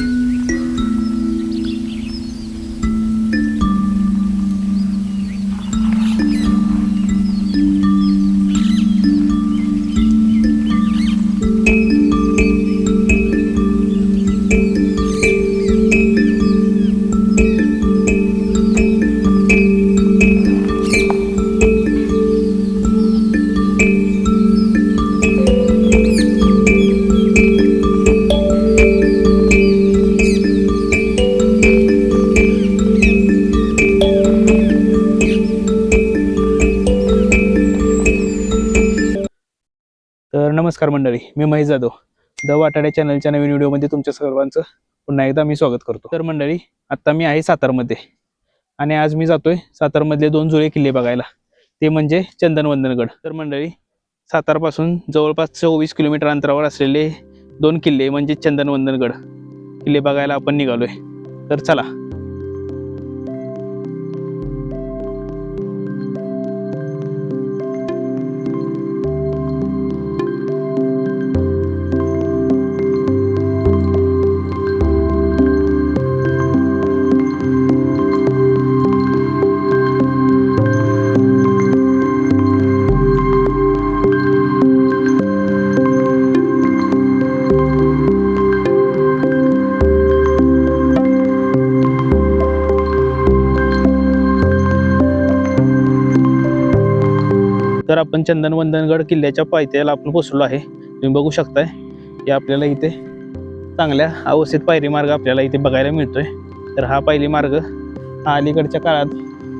तर नमस्कार मंडळी मी महेश जाधव. द वाटाड्या चॅनलच्या नवीन व्हिडिओमध्ये तुमच्या सर्वांचं पुन्हा एकदा मी स्वागत करतो. तर मंडळी आत्ता मी आहे सातारमध्ये. आणि आज मी जातोय सातारमधले दोन जुळे किल्ले बघायला. ते म्हणजे चंदनवंदनगड तर मंडळी सातारपासून जवळपास चोवीस किलोमीटर अंतरावर असलेले दोन किल्ले म्हणजे चंदनवंदनगड किल्ले बघायला आपण निघालोय. तर चला तर आपण चंदनवंदनगड किल्ल्याच्या पायथ्याला आपण पोचलो आहे. तुम्ही बघू शकताय की आपल्याला इथे चांगल्या अवस्थेत पायरी मार्ग आपल्याला इथे बघायला मिळतोय. तर हा पायरी मार्ग हा अलीकडच्या काळात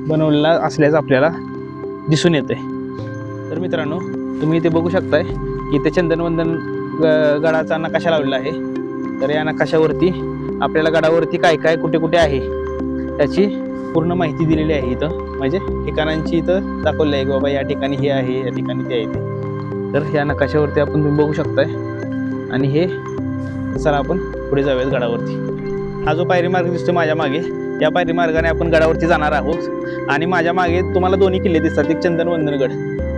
बनवलेला असल्याचं आपल्याला दिसून येते तर मित्रांनो तुम्ही इथे बघू शकताय की इथे चंदनवंदन ग- गडाचा नकाशा लावलेला आहे. तर या नकाशावरती आपल्याला गडावरती काय काय कुठे कुठे आहे त्याची पूर्ण माहिती दिलेली आहे इथं. म्हणजे ठिकाणांची इथं दाखवली आहे की बाबा या ठिकाणी हे आहे या ठिकाणी ते आहे ते. तर ह्या नकाशावरती आपण तुम्ही बघू शकताय. आणि हे चला आपण पुढे जाऊयात गडावरती. हा जो पायरी मार्ग दिसतो माझ्या मागे या पायरी मार्गाने आपण गडावरती जाणार आहोत. आणि माझ्या मागे तुम्हाला दोन्ही किल्ले दिसतात एक चंदनवंदनगड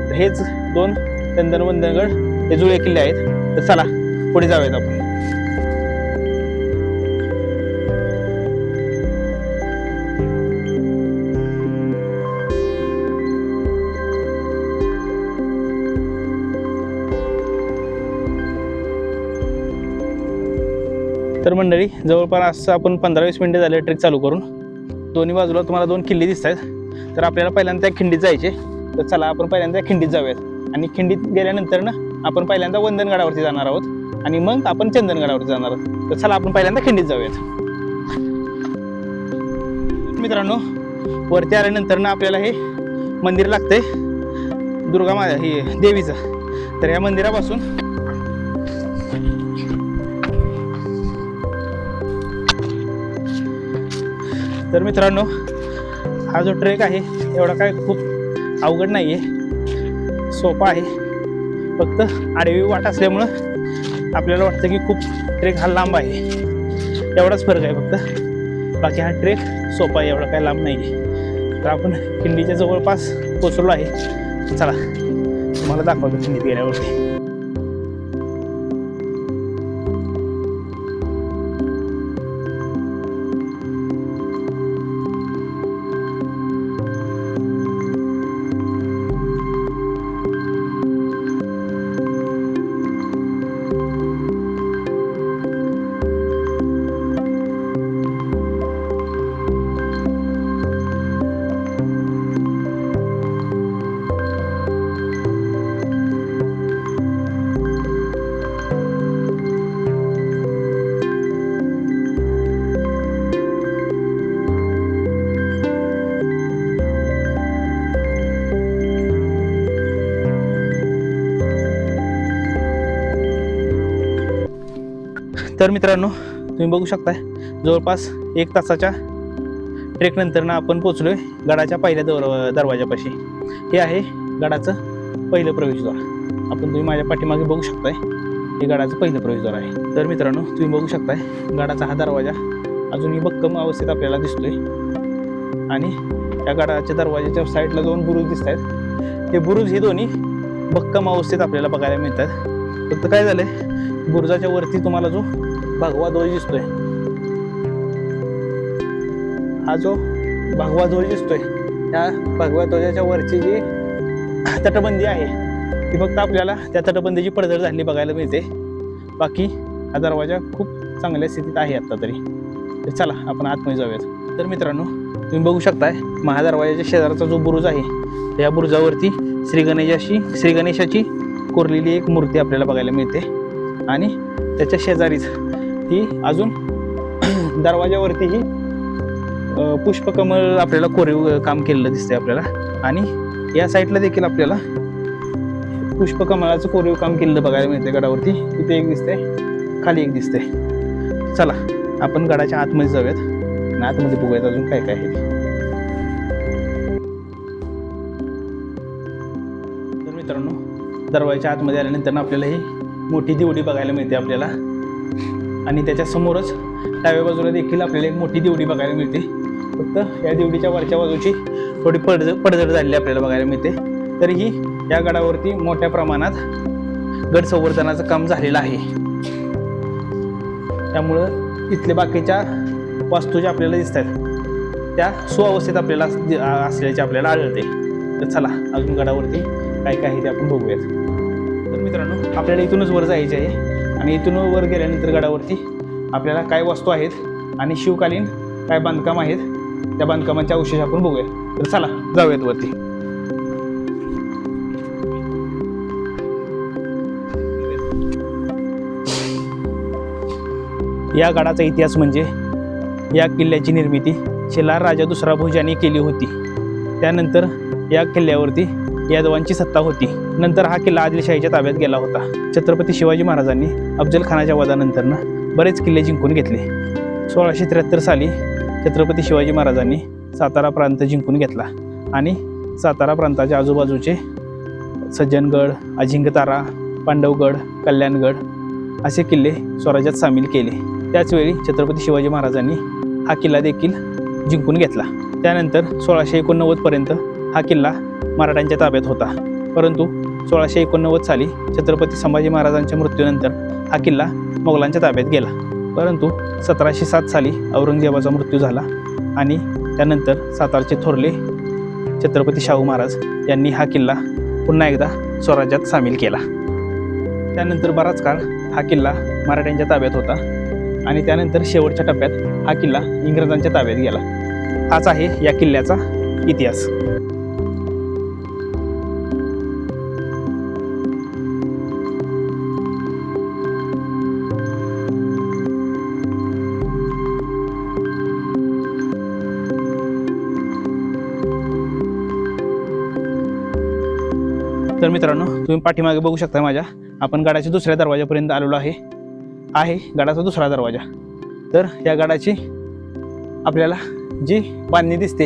तर हेच दोन चंदनवंदनगड हे जुळे किल्ले आहेत. तर चला पुढे जाऊयात आपण. तर मंडळी जवळपास आपण पंधरा वीस मिनिटं झाले ट्रेक चालू करून. दोन्ही बाजूला तुम्हाला दोन खिंडी दिसत आहेत तर आपल्याला पहिल्यांदा त्या खिंडीत जायचे तर चला आपण पहिल्यांदा खिंडीत जाऊयात. आणि खिंडीत गेल्यानंतर ना आपण पहिल्यांदा वंदनगडावरती जाणार आहोत. आणि मग आपण चंदनगडावरती जाणार आहोत. तर चला आपण पहिल्यांदा खिंडीत जाऊयात. मित्रांनो वरती आल्यानंतर ना आपल्याला हे मंदिर लागतंय. दुर्गा मा हे देवीचं. तर या मंदिरापासून तर मित्रांनो हा जो ट्रेक आहे एवढा काय खूप अवघड नाही आहे सोपा आहे. फक्त आडवी वाट असल्यामुळं आपल्याला वाटतं की खूप ट्रेक हा लांब आहे. एवढाच फरक आहे फक्त. बाकी हा ट्रेक सोपा आहे एवढा काय लांब नाही आहे तर आपण खिंडीच्या जवळपास पोचलो आहे. चला तुम्हाला दाखवतो खिंडीत गेल्यावरती तर मित्रांनो तुम्ही बघू शकताय जवळपास एक तासाच्या ट्रेकनंतरनं आपण पोचलोय गडाच्या पहिल्या दर दरवाजापाशी. हे आहे गडाचं पहिलं प्रवेशद्वार. आपण तुम्ही माझ्या पाठीमागे बघू शकताय हे गडाचं पहिलं प्रवेशद्वार आहे. तर मित्रांनो तुम्ही बघू शकताय गडाचा हा दरवाजा अजूनही भक्कम अवस्थेत आपल्याला दिसतोय. आणि त्या गडाच्या दरवाजाच्या साईडला दोन बुरुज दिसत आहेत हे बुरुज ही दोन्ही भक्कम अवस्थेत आपल्याला बघायला मिळतात. फक्त काय झालंय बुरुजाच्या वरती तुम्हाला जो भगवा ध्वज दिसतोय. हा जो भगवा ध्वज दिसतोय त्या भगव्या ध्वजाच्या वरची जी तटबंदी आहे ती फक्त आपल्याला त्या तटबंदीची पडझड झालेली बघायला मिळते. बाकी हा दरवाजा खूप चांगल्या स्थितीत आहे आत्ता तरी. तर चला आपण आतमध्ये जाऊयात. तर मित्रांनो तुम्ही बघू शकताय महादरवाजाच्या शेजारचा जो बुरुज आहे त्या या बुरुजावरती श्री गणेशाची श्री गणेशाची कोरलेली एक मूर्ती आपल्याला बघायला मिळते. आणि त्याच्या शेजारीच ही अजून दरवाजावरतीही ही पुष्पकमळ आपल्याला कोरीव काम केलेलं दिसतंय आपल्याला. आणि या साईडला देखील आपल्याला पुष्पकमळाचं कोरीव काम केलेलं बघायला मिळते गडावरती. तिथे एक दिसतंय खाली एक दिसतंय. चला आपण गडाच्या आतमध्ये जाऊयात. आणि आतमध्ये बघूयात अजून काय काय आहे तर मित्रांनो दरवाजाच्या आतमध्ये आल्यानंतर आपल्याला ही मोठी दिवडी बघायला मिळते आपल्याला. आणि त्याच्यासमोरच डाव्या बाजूला देखील आपल्याला एक मोठी दिवडी बघायला मिळते. फक्त या दिवडीच्या वरच्या बाजूची थोडी पडझ पडझड झालेली आपल्याला बघायला मिळते. तरीही या गडावरती मोठ्या प्रमाणात गड संवर्धनाचं काम झालेलं आहे. त्यामुळं इथले बाकीच्या वास्तू ज्या आपल्याला दिसत आहेत त्या सुअवस्थेत आपल्याला असल्याचे आपल्याला आढळते. तर चला अजून गडावरती काय काय आहे ते आपण बघूयात. तर मित्रांनो आपल्याला इथूनच वर जायचे आहे. आणि इथून वर गेल्यानंतर गडावरती आपल्याला काय वस्तू आहेत आणि शिवकालीन काय बांधकाम आहेत त्या बांधकामाचे अवशेष आपण बघूया. तर चला जाऊयात वरती. या गडाचा इतिहास म्हणजे या किल्ल्याची निर्मिती शेलार राजा दुसरा भोजाने केली होती. त्यानंतर या किल्ल्यावरती यादवांची सत्ता होती. नंतर हा किल्ला आदिलशाहीच्या ताब्यात गेला होता. छत्रपती शिवाजी महाराजांनी अफजलखानाच्या वधानंतरनं बरेच किल्ले जिंकून घेतले. सोळाशे त्र्याहत्तर साली छत्रपती शिवाजी महाराजांनी सातारा प्रांत जिंकून घेतला आणि सातारा प्रांताच्या आजूबाजूचे सज्जनगड अजिंक्यतारा पांडवगड कल्याणगड असे किल्ले स्वराज्यात सामील केले. त्याचवेळी छत्रपती शिवाजी महाराजांनी हा किल्ला देखील जिंकून घेतला. त्यानंतर सोळाशे एकोणनव्वदपर्यंत हा किल्ला मराठ्यांच्या ताब्यात होता. परंतु सोळाशे एकोणनव्वद साली छत्रपती संभाजी महाराजांच्या मृत्यूनंतर हा किल्ला मोगलांच्या ताब्यात गेला. परंतु सतराशे सात साली औरंगजेबाचा मृत्यू झाला आणि त्यानंतर सातारचे थोरले छत्रपती शाहू महाराज यांनी हा किल्ला पुन्हा एकदा स्वराज्यात सामील केला. त्यानंतर बराच काळ हा किल्ला मराठ्यांच्या ताब्यात होता आणि त्यानंतर शेवटच्या टप्प्यात हा किल्ला इंग्रजांच्या ताब्यात गेला. हाच आहे या किल्ल्याचा इतिहास. तर मित्रांनो तुम्ही पाठीमागे बघू शकता माझ्या. आपण गडाच्या दुसऱ्या दरवाजापर्यंत आलेलो आहे. आहे गडाचा दुसरा दरवाजा. तर या गडाची आपल्याला जी बांधणी दिसते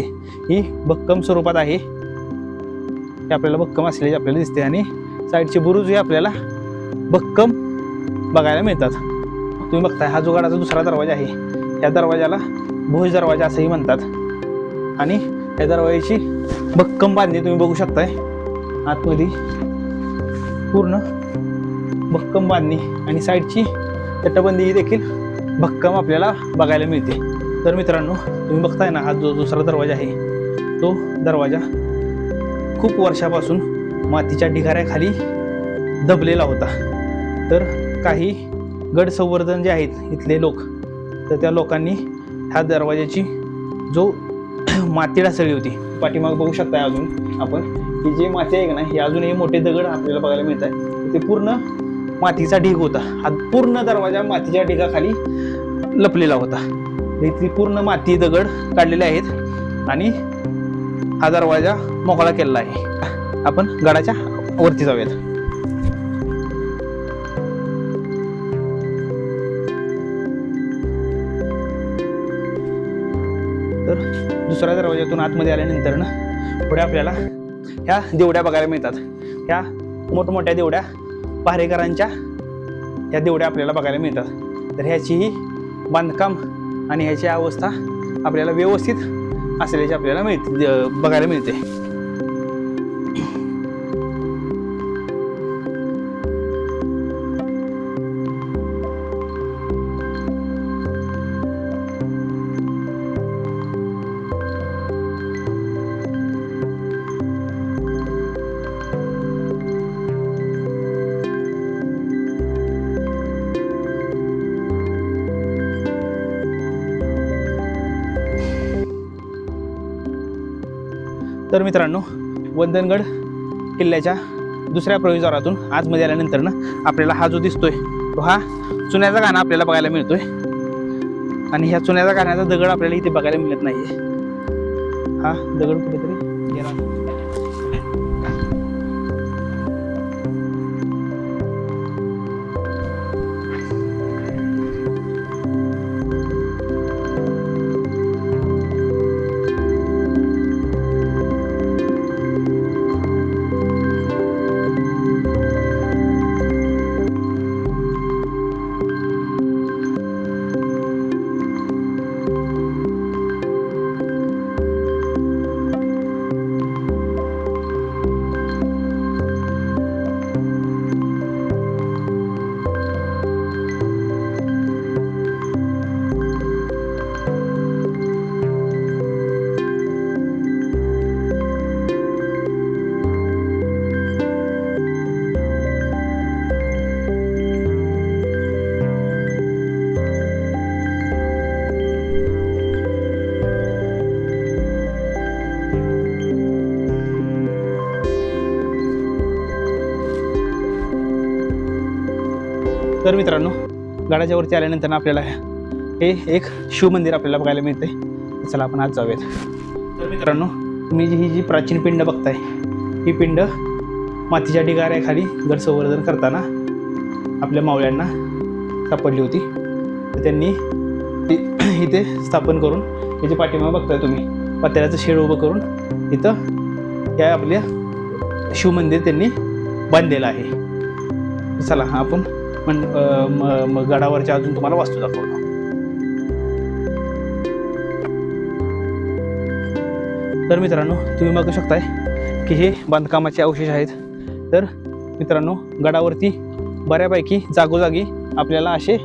ही भक्कम स्वरूपात आहे. हे आपल्याला भक्कम असलेली आपल्याला दिसते आणि साईडचे बुरुज हे आपल्याला भक्कम बघायला मिळतात. तुम्ही बघताय हा जो गडाचा दुसरा दरवाजा आहे या दरवाजाला भोज दरवाजा असंही म्हणतात. आणि या दरवाजाची भक्कम बांधणी तुम्ही बघू शकताय. आतमध्ये. पूर्ण भक्कम बांधणी. आणि साईडची तटबंदी ही देखील भक्कम आपल्याला बघायला मिळते. तर मित्रांनो तुम्ही बघताय ना हा जो दुसरा दरवाजा आहे तो दरवाजा खूप वर्षापासून मातीच्या ढिगाऱ्याखाली दबलेला होता. तर काही गड संवर्धन जे आहेत इथले लोक तर त्या लोकांनी ह्या दरवाजाची जो माती ढासळली होती पाठीमाग बघू शकताय अजून आपण. ही जे माती आहे का ना हे अजूनही मोठे दगड आपल्याला बघायला मिळत आहे. ते पूर्ण मातीचा ढीग होता. हा पूर्ण दरवाजा मातीच्या ढिगाखाली लपलेला होता. इथली पूर्ण माती दगड काढलेले आहेत आणि हा दरवाजा मोकळा केलेला आहे. आपण गडाच्या वरती जाऊयात. तर दुसऱ्या दरवाज्यातून आतमध्ये आल्यानंतर ना पुढे आपल्याला ह्या देवड्या बघायला मिळतात. ह्या मोठमोठ्या देवड्या पहारेकरांच्या ह्या देवड्या आपल्याला बघायला मिळतात. तर ह्याचीही बांधकाम आणि ह्याची अवस्था आपल्याला व्यवस्थित असल्याची आपल्याला मिळते द- बघायला मिळते. तर मित्रांनो वंदनगड किल्ल्याच्या दुसऱ्या प्रवेशद्वारातून आजमध्ये आल्यानंतर ना आपल्याला हा जो दिसतोय तो हा चुन्याचा गाणं आपल्याला बघायला मिळतोय. आणि ह्या चुन्याचा गाण्याचा दगड आपल्याला इथे बघायला मिळत नाही हा दगड कुठेतरी गेला. तर मित्रांनो गडाच्या वरती आल्यानंतर आपल्याला हे एक शिवमंदिर आपल्याला बघायला मिळते चला आपण आज जाऊयात. तर मित्रांनो तुम्ही जी ही जी प्राचीन पिंड बघताय ही पिंड मातीच्या ढिगाऱ्याखाली गड संवर्धन करताना आपल्या मावळ्यांना सापडली होती. तर त्यांनी इथे स्थापन करून याची पाठिंबा बघताय तुम्ही पत्र्याचं शेड उभं करून इथं या आपल्या शिवमंदिर त्यांनी बांधलेलं आहे. चला आपण पण म- गडावरच्या अजून तुम्हाला वास्तू दाखवतो. तर मित्रांनो तुम्ही बघू शकताय की हे बांधकामाचे अवशेष आहेत. तर मित्रांनो गडावरती बऱ्यापैकी जागोजागी आपल्याला असे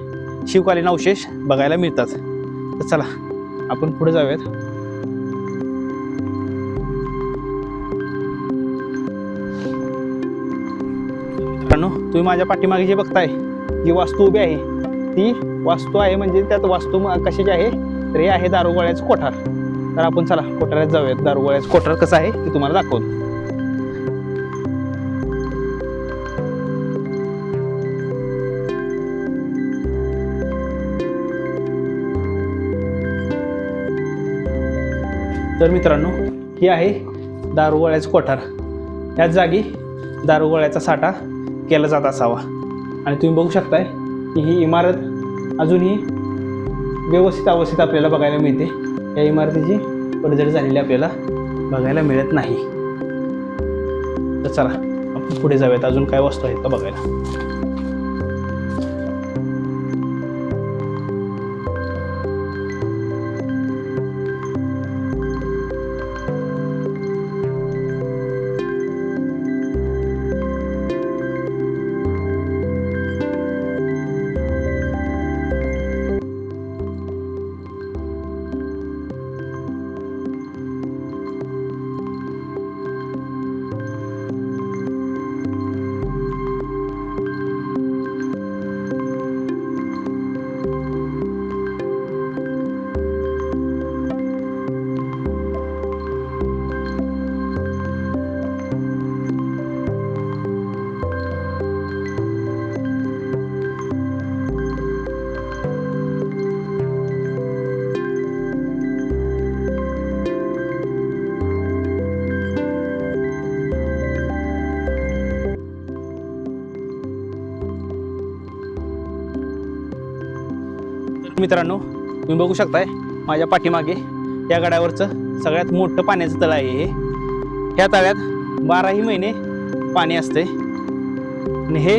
शिवकालीन अवशेष बघायला मिळतात. तर चला आपण पुढे जाऊयात. मित्रांनो तुम्ही माझ्या पाठीमागे जे बघताय जी वास्तू उभी आहे ती वास्तू आहे म्हणजे त्यात वास्तू कशाची आहे? तर हे आहे दारुगोळ्याचं कोठार. तर आपण चला कोठारात जाऊयात. दारुगोळ्याचं कोठार कसं आहे ते तुम्हाला दाखवतो तर मित्रांनो ही आहे दारुगोळ्याचं कोठार. त्याच जागी दारुगोळ्याचा साठा केला जात असावा. आणि तुम्ही बघू शकताय की ही इमारत अजूनही व्यवस्थित अवस्थेत आपल्याला बघायला मिळते. या इमारतीची पडझड झालेली आपल्याला बघायला मिळत नाही. तर चला आपण पुढे जाऊयात. अजून काय वस्तू आहेत का बघायला? मित्रांनो तुम्ही बघू शकताय माझ्या पाठीमागे या गडावरचं सगळ्यात मोठं पाण्याचं तळ आहे हे. ह्या तळ्यात बाराही महिने पाणी असते आणि हे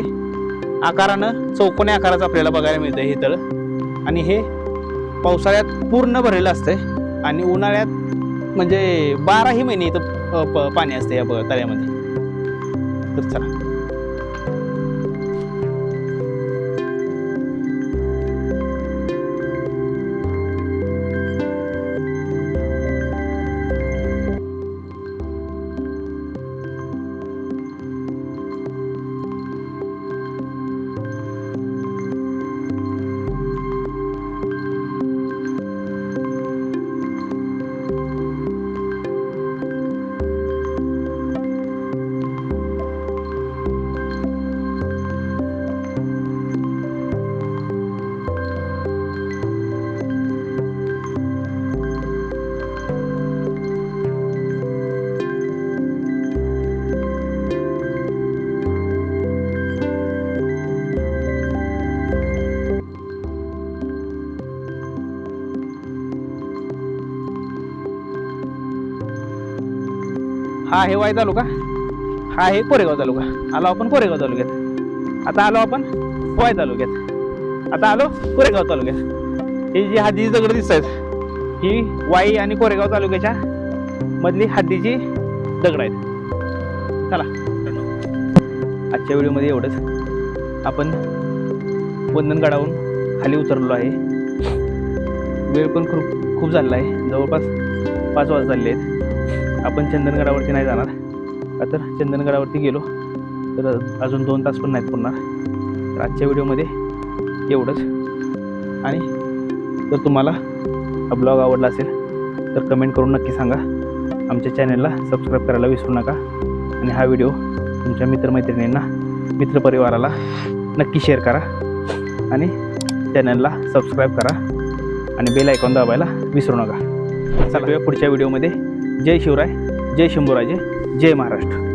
आकारानं चौकोनी आकाराचं आपल्याला बघायला मिळतं हे तळ. आणि हे पावसाळ्यात पूर्ण भरलेलं असतंय. आणि उन्हाळ्यात म्हणजे बाराही महिने इथं प- पाणी असते या तळ्यामध्ये. तर चला. हा आहे वाय तालुका. हा आहे कोरेगाव तालुका. आलो आपण कोरेगाव तालुक्यात. आता आलो आपण वाय तालुक्यात. आता आलो कोरेगाव तालुक्यात. ही जी हद्दीची दगड दिसत आहेत ही वाई आणि कोरेगाव तालुक्याच्या मधली हद्दीची दगड आहेत. चला. आजच्या व्हिडिओमध्ये एवढंच. आपण वंदनगडाहून खाली उतरलो आहे. वेळ पण खूप खूप झालेला आहे. जवळपास पाच वाजता झालेले आहेत. आपण चंदनगडावरती नाही जाणार. का तर चंदनगडावरती गेलो. तर अजून दोन तास पण नाहीत पुरणार. तर आजच्या व्हिडिओमध्ये एवढंच. आणि जर तुम्हाला हा ब्लॉग आवडला असेल तर कमेंट करून नक्की सांगा. आमच्या चॅनलला सबस्क्राईब करायला विसरू नका. आणि हा व्हिडिओ तुमच्या मित्रमैत्रिणींना मित्रपरिवाराला नक्की शेअर करा. आणि चॅनलला सबस्क्राईब करा. आणि बेल आयकॉन दाबायला विसरू नका. चला पुढच्या व्हिडिओमध्ये जय शिवराय जय शंभूराजे जय महाराष्ट्र.